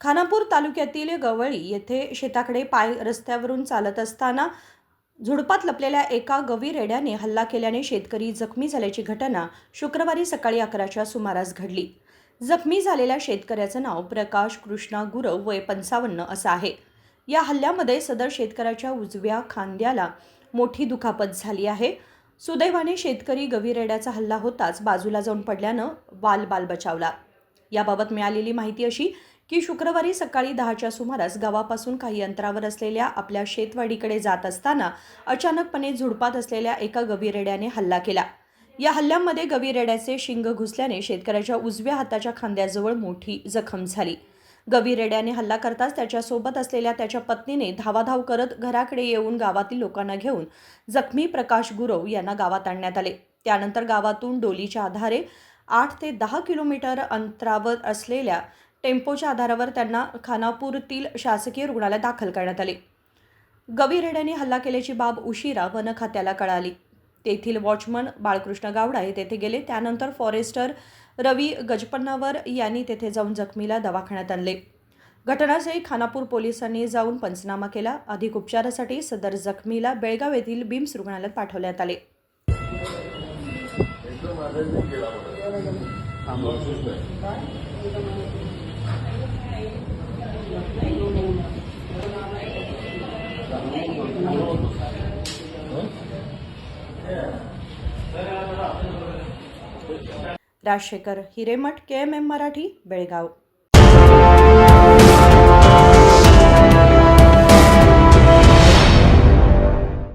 खानापूर तालुक्यातील गवळी येथे शेताकडे पाय रस्त्यावरून चालत असताना झुडपात लपलेल्या एका गवी रेड्याने हल्ला केल्याने शेतकरी जखमी झाल्याची घटना शुक्रवारी सकाळी अकराच्या सुमारास घडली. जखमी झालेल्या शेतकऱ्याचं नाव प्रकाश कृष्णा गुरव वय पंचावन्न असं आहे. या हल्ल्यामध्ये सदर शेतकऱ्याच्या उजव्या खांद्याला मोठी दुखापत झाली आहे. सुदैवाने शेतकरी गवीरेड्याचा हल्ला होताच बाजूला जाऊन पडल्यानं बाल बाल बचावला. याबाबत मिळालेली माहिती अशी की शुक्रवारी सकाळी दहाच्या सुमारास गावापासून काही अंतरावर असलेल्या आपल्या शेतवाडीकडे जात असताना अचानकपणे झुडपात असलेल्या एका गवीरेड्याने हल्ला केला. या हल्ल्यामध्ये गवीरेड्याचे शिंग घुसल्याने शेतकऱ्याच्या उजव्या हाताच्या खांद्याजवळ मोठी जखम झाली. गवीरेड्याने हल्ला करताच त्याच्यासोबत असलेल्या त्याच्या पत्नीने धावाधाव करत घराकडे येऊन गावातील लोकांना घेऊन जखमी प्रकाश गुरव यांना गावात आणण्यात आले. त्यानंतर गावातून डोलीच्या आधारे आठ ते दहा किलोमीटर अंतरावर असलेल्या टेम्पोच्या आधारावर त्यांना खानापूरतील शासकीय रुग्णालयात दाखल करण्यात आले. गवीरेड्याने हल्ला केल्याची बाब उशिरा वन खात्याला कळाली. तेथील वॉचमन बाळकृष्ण गावडा हे तेथे गेले. त्यानंतर फॉरेस्टर रवी गजपन्नावर यांनी तेथे जाऊन जखमीला दवाखान्यात आणले. घटनास्थळी खानापूर पोलिसांनी जाऊन पंचनामा केला. अधिक उपचारासाठी सदर जखमीला बेळगाव येथील बिम्स रुग्णालयात पाठवण्यात आले. Rajashekhar Hiremath K M M Marathi Belgaum.